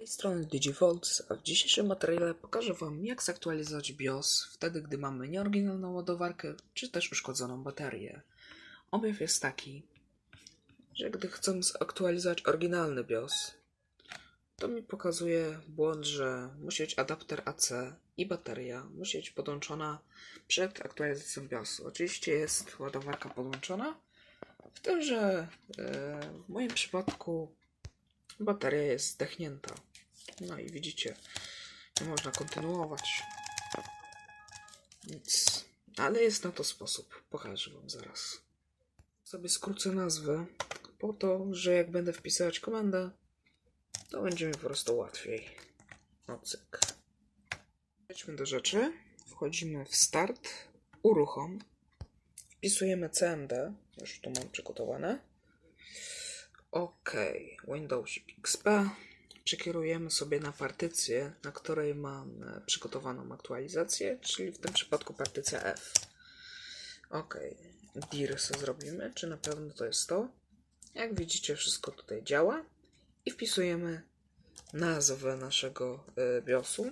tej strony DigiVolts, a w dzisiejszym materiale pokażę Wam jak zaktualizować BIOS wtedy, gdy mamy nieoryginalną ładowarkę, czy też uszkodzoną baterię. Objaw jest taki, że gdy chcę zaktualizować oryginalny BIOS, to mi pokazuje błąd, że musi być adapter AC i bateria musi być podłączona przed aktualizacją BIOSu. Oczywiście jest ładowarka podłączona, w tym, że e, w moim przypadku bateria jest zdechnięta. No i widzicie, nie można kontynuować. Nic. Ale jest na to sposób. Pokażę Wam zaraz. Sobie skrócę nazwę po to, że jak będę wpisywać komendę, to będzie mi po prostu łatwiej. No cyk. Przejdźmy do rzeczy. Wchodzimy w start, uruchom. Wpisujemy CMD. Już tu mam przygotowane. OK, Windows XP. Przekierujemy sobie na partycję, na której mam e, przygotowaną aktualizację, czyli w tym przypadku partycja F. OK, dir sobie zrobimy, czy na pewno to jest to. Jak widzicie, wszystko tutaj działa. I wpisujemy nazwę naszego e, BIOSu.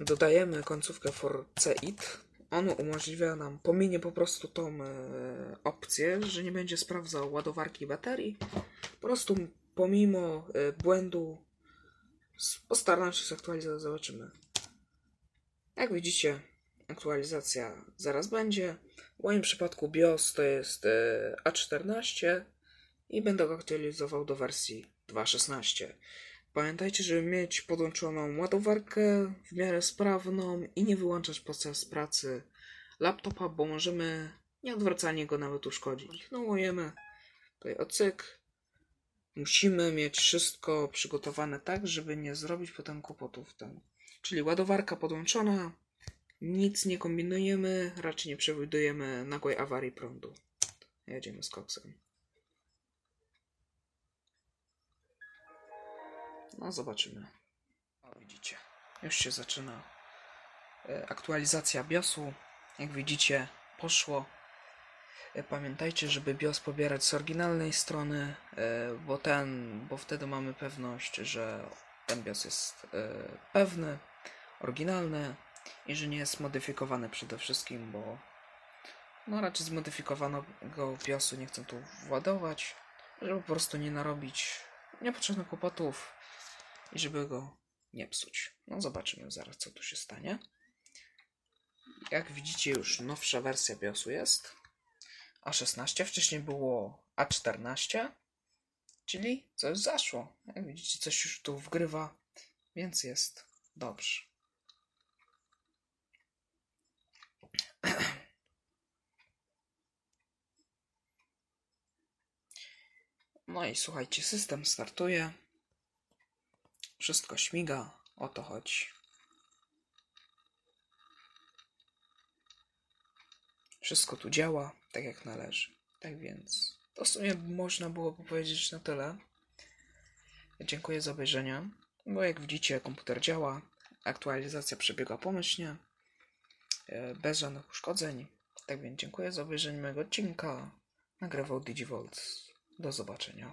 Dodajemy końcówkę for cit. Ono umożliwia nam, pominie po prostu tą e, opcję, że nie będzie sprawdzał ładowarki baterii. Po prostu pomimo e, błędu postaram się zaktualizować, zobaczymy. Jak widzicie, aktualizacja zaraz będzie. W moim przypadku BIOS to jest e, A14 i będę go aktualizował do wersji 2.16. Pamiętajcie, żeby mieć podłączoną ładowarkę w miarę sprawną i nie wyłączać podczas pracy laptopa, bo możemy nieodwracanie go nawet uszkodzić. Kontynuujemy tutaj ocyk. Musimy mieć wszystko przygotowane tak, żeby nie zrobić potem kłopotów tam. Czyli ładowarka podłączona, nic nie kombinujemy, raczej nie przewidujemy nagłej awarii prądu. Jedziemy z koksem. No, zobaczymy. O, widzicie, już się zaczyna e, aktualizacja BIOSu. Jak widzicie, poszło. E, Pamiętajcie, żeby BIOS pobierać z oryginalnej strony, e, bo ten, bo wtedy mamy pewność, że ten BIOS jest e, pewny, oryginalny i że nie jest modyfikowany przede wszystkim, bo no raczej zmodyfikowanego BIOSu nie chcę tu władować, żeby po prostu nie narobić niepotrzebnych kłopotów i żeby go nie psuć. No zobaczymy zaraz, co tu się stanie. Jak widzicie, już nowsza wersja BIOSu jest. A16, wcześniej było A14, czyli coś zaszło. Jak widzicie, coś już tu wgrywa, więc jest dobrze. No i słuchajcie, system startuje. Wszystko śmiga, o to chodzi. Wszystko tu działa tak jak należy. Tak więc to w sumie można było powiedzieć na tyle. Dziękuję za obejrzenie. Bo jak widzicie, komputer działa, aktualizacja przebiega pomyślnie, e, bez żadnych uszkodzeń. Tak więc dziękuję za obejrzenie mojego odcinka. Nagrywał DigiVolts. Do zobaczenia.